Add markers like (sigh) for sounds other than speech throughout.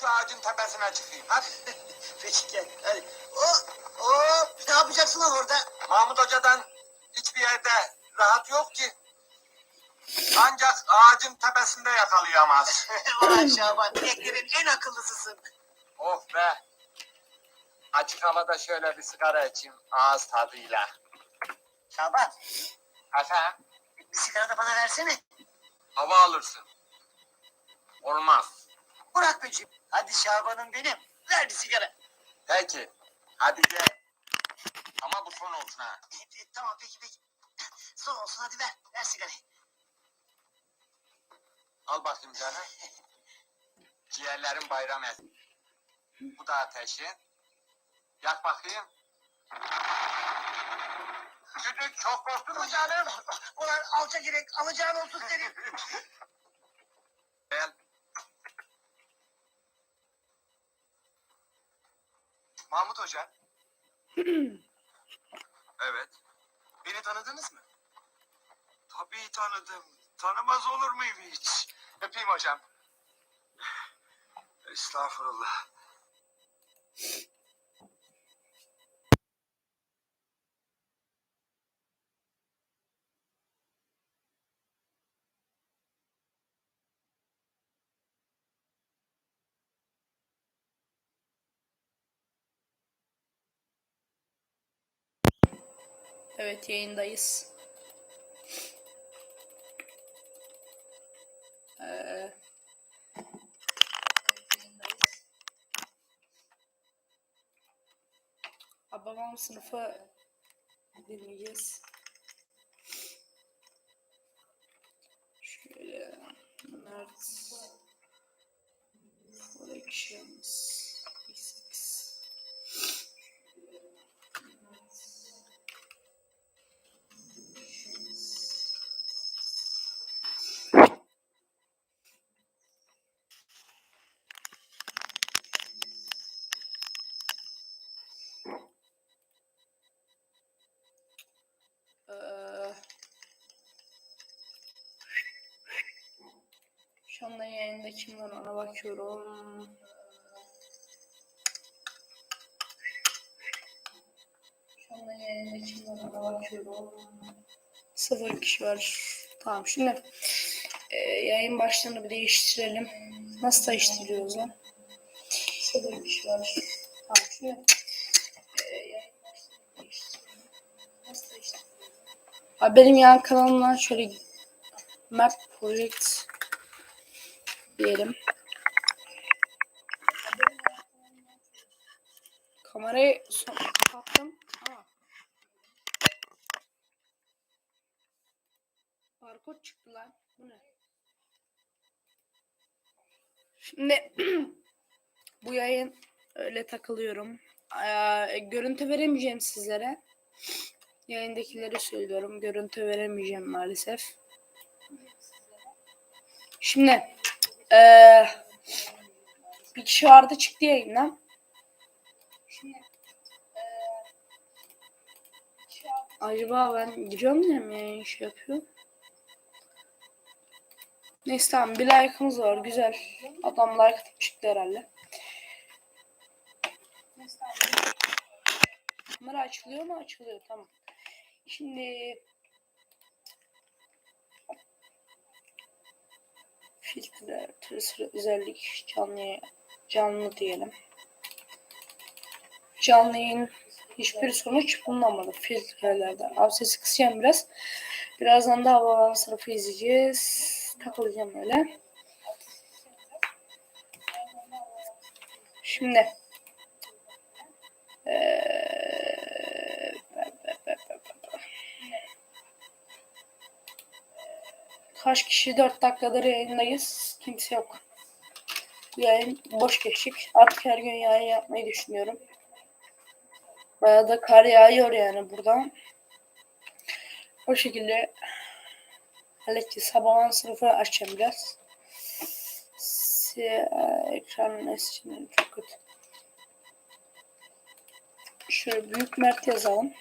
şu ağacın tepesine çıkayım. Hadi. (laughs) Peki gel. Hadi. O, o, ne yapacaksın lan orada? Mahmut Hoca'dan hiçbir yerde rahat yok ki. Ancak ağacın tepesinde yakalayamaz. (laughs) Ulan Şaban, ineklerin en akıllısısın. oh be. Açık havada şöyle bir sigara içeyim ağız tadıyla. Şaban, Efendim? bir sigara da bana versene. Hava alırsın. Olmaz. Böcüğüm. Hadi Şaban'ım benim. Ver bir sigara. Peki. Hadi gel. Ama bu son olsun ha. E, e, tamam peki peki. Son olsun hadi ver. Ver sigarayı. Al bakayım canım. (laughs) Ciğerlerin bayram et. Bu da ateşi. Yak bakayım. Düdük çok korktun mu canım? Ulan alça gerek alacağın olsun senin. (laughs) Gel. Mahmut Hoca. (clears throat) evet. Beni tanıdınız mı? Tabii tanıdım. Tanımaz olur muyum hiç? Öpeyim hocam. Estağfurullah. Evet yayındayız. Ee. Babam sınıfı dinleyeceğiz. Şöyle Mert Anda yayında kim var ona bakıyorum. Şu anda yayında kim var ona bakıyorum. Sıfır kişi var. Tamam şimdi e, yayın başlığını bir değiştirelim. Nasıl değiştiriyoruz lan? Sıfır kişi var. Tamam şimdi e, benim yan kanalımdan şöyle Map Project diyelim. Kamerayı son kapattım. Aa. Barkod çıktı lan. Bu ne? Şimdi (clears throat) bu yayın öyle takılıyorum. Ee, görüntü veremeyeceğim sizlere. Yayındakileri söylüyorum. Görüntü veremeyeceğim maalesef. Şimdi eee bir kişi vardı çıktı yayından. Acaba ben giriyor muyum yayın şey yapıyor? Neyse tamam bir like'ımız var güzel. Adam like atıp çıktı herhalde. Kamera açılıyor mu? Açılıyor tamam. Şimdi filtre, tır özellik canlı canlı diyelim. Canlı yayın hiçbir sonuç bulunamadı filtrelerden. Abi sesi kısacağım biraz. Birazdan da havalan sınıfı izleyeceğiz. Takılacağım öyle. Şimdi eee Kaç kişi 4 dakikadır yayındayız. Kimse yok. Yayın boş geçtik. Artık her gün yayın yapmayı düşünüyorum. Bayağı da kar yağıyor yani buradan. O şekilde halledeceğiz. Sabahın sınıfı açacağım biraz. Siyah ekran nesini çok kötü. Şöyle büyük Mert yazalım.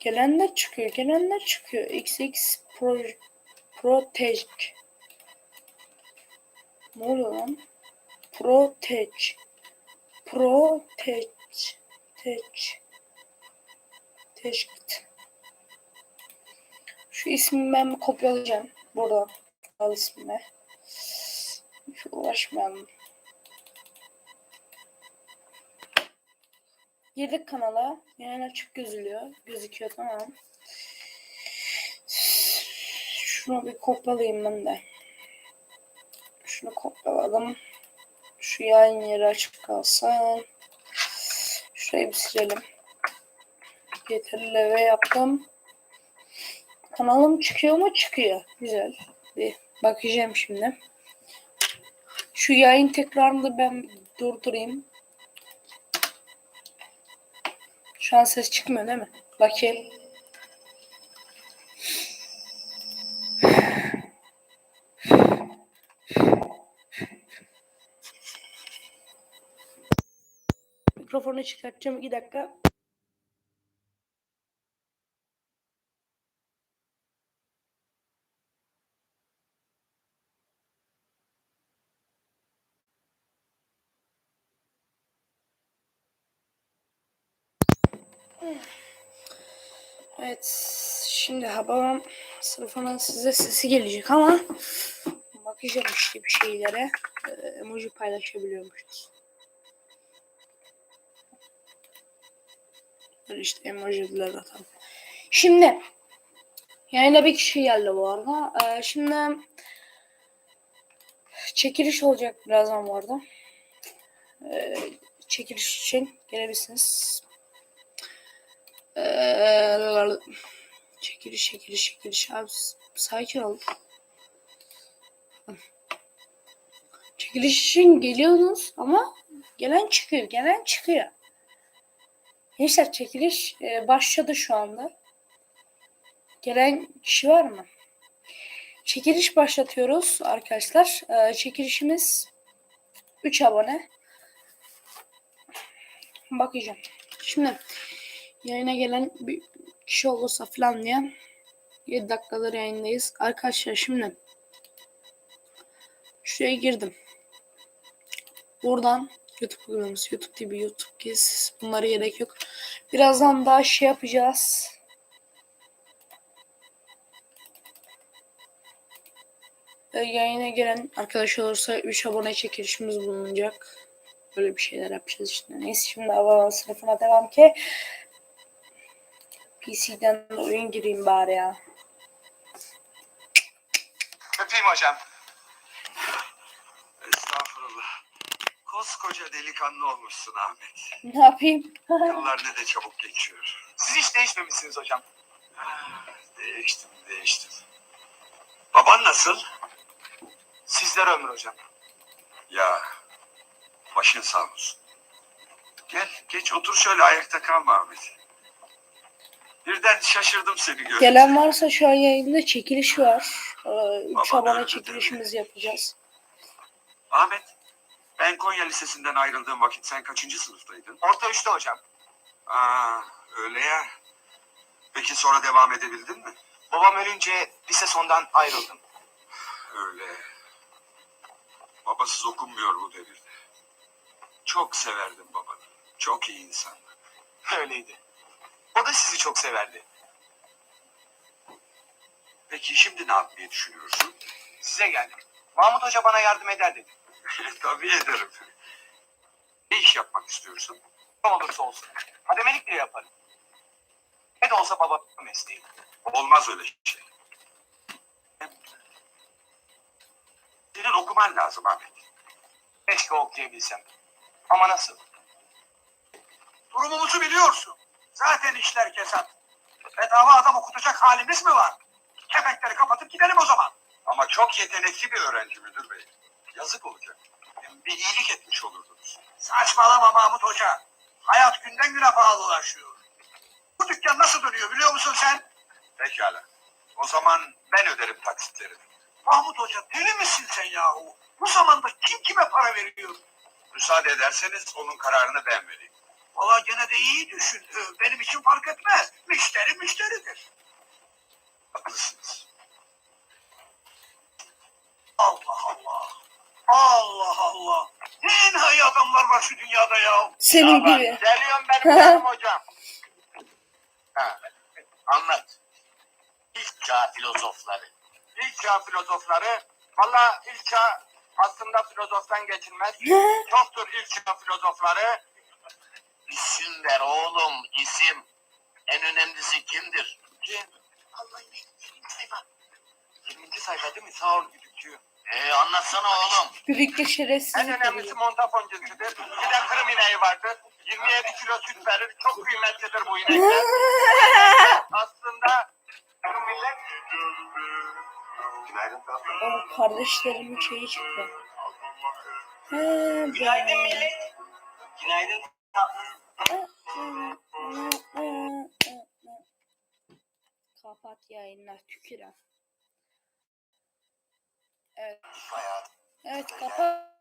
Gelenler çıkıyor. Gelenler çıkıyor. XX Pro Protej. Ne oluyor lan? Protej. Protej. Tej. Teşkit. Şu ismi ben kopyalayacağım. Burada. Al ismine. Hiç uğraşmayalım. Girdik kanala. Yani açık gözülüyor. Gözüküyor tamam. Şunu bir kopyalayayım ben de. Şunu kopyaladım. Şu yayın yeri açık kalsın. Şurayı bir silelim. Yeterli leve yaptım. Kanalım çıkıyor mu? Çıkıyor. Güzel. Bir bakacağım şimdi. Şu yayın tekrarını da ben durdurayım. Şu an ses çıkmıyor değil mi? Bakayım. Mikrofonu çıkartacağım. 2 dakika. Evet. Şimdi babam sınıfının size sesi gelecek ama bakacağım işte bir şeylere. Ee, emoji paylaşabiliyormuşuz. İşte emojiler atalım. Şimdi yayına bir kişi geldi bu arada. Ee, şimdi çekiliş olacak birazdan bu arada. Ee, çekiliş için gelebilirsiniz. Ee, çekiliş çekiliş çekiliş abi sakin ol. Çekiliş için geliyorsunuz ama gelen çıkıyor gelen çıkıyor. Gençler çekiliş e, başladı şu anda. Gelen kişi var mı? Çekiliş başlatıyoruz arkadaşlar. E, çekilişimiz 3 abone. Bakacağım. Şimdi yayına gelen bir kişi olursa falan diye 7 dakikadır yayındayız. Arkadaşlar şimdi şuraya girdim. Buradan YouTube uygulaması, YouTube TV, YouTube Kids bunlara gerek yok. Birazdan daha şey yapacağız. Yayına gelen arkadaş olursa 3 abone çekilişimiz bulunacak. Böyle bir şeyler yapacağız işte. Neyse şimdi abone sınıfına devam ki. PC'den de oyun gireyim bari ya. Öpeyim hocam. Estağfurullah. Koskoca delikanlı olmuşsun Ahmet. Ne yapayım? (laughs) Yıllar ne de çabuk geçiyor. Siz hiç değişmemişsiniz hocam. Değiştim, değiştim. Baban nasıl? Sizler ömür hocam. Ya, başın sağ olsun. Gel, geç otur şöyle ayakta kalma Ahmet. Birden şaşırdım seni görünce. Gelen varsa şu an yayında çekiliş var. 3 Aman abone öyle çekilişimizi yapacağız. Ahmet, ben Konya Lisesi'nden ayrıldığım vakit sen kaçıncı sınıftaydın? Orta üçte hocam. Aa, öyle ya. Peki sonra devam edebildin mi? Babam ölünce lise sondan ayrıldım. Öyle. Babasız okunmuyor bu devirde. Çok severdim babanı. Çok iyi insandı. Öyleydi. O da sizi çok severdi. Peki şimdi ne yapmayı düşünüyorsun? Size geldim. Mahmut Hoca bana yardım eder dedi. (laughs) Tabii ederim. Ne iş yapmak istiyorsun? Ne olursa olsun. Ademelik bile yaparım. Ne de olsa baba mesleği. Olmaz öyle şey. Senin okuman lazım Ahmet. Keşke okuyabilsem. Ama nasıl? Durumumuzu biliyorsun. Zaten işler kesat. Bedava adam okutacak halimiz mi var? Kepenkleri kapatıp gidelim o zaman. Ama çok yetenekli bir öğrenci müdür bey. Yazık olacak. Bir iyilik etmiş olurdunuz. Saçmalama Mahmut Hoca. Hayat günden güne pahalılaşıyor. Bu dükkan nasıl dönüyor biliyor musun sen? Pekala. O zaman ben öderim taksitleri. Mahmut Hoca deli misin sen yahu? Bu zamanda kim kime para veriyor? Müsaade ederseniz onun kararını ben vereyim. Valla gene de iyi düşün. Benim için fark etmez. Müşteri müşteridir. Haklısınız. Allah Allah. Allah Allah. Ne enayi adamlar var şu dünyada ya. Senin Ya gibi. Geliyorum benim (laughs) canım hocam. Ha, anlat. İlk çağ filozofları. İlk çağ filozofları. Valla ilk çağ aslında filozoftan geçilmez. Çoktur ilk çağ filozofları. İsim ver oğlum isim. En önemlisi kimdir? Kim? Allah'ım 20 sayfa. 20. sayfa değil mi? Sağ ol güdükçü. Ee, anlatsana oğlum. Büyükte şerefsiz En önemlisi montafon cinsidir. Bir de kırım ineği vardır. 27 kilo süt verir. Çok kıymetlidir bu inekler. (laughs) Aslında kırım millet... Günaydın tatlım. O kardeşlerimin şeyi çıktı. He, Günaydın millet. Günaydın tatlım. Kapat yayınlar tüküren. Evet. Evet kapat.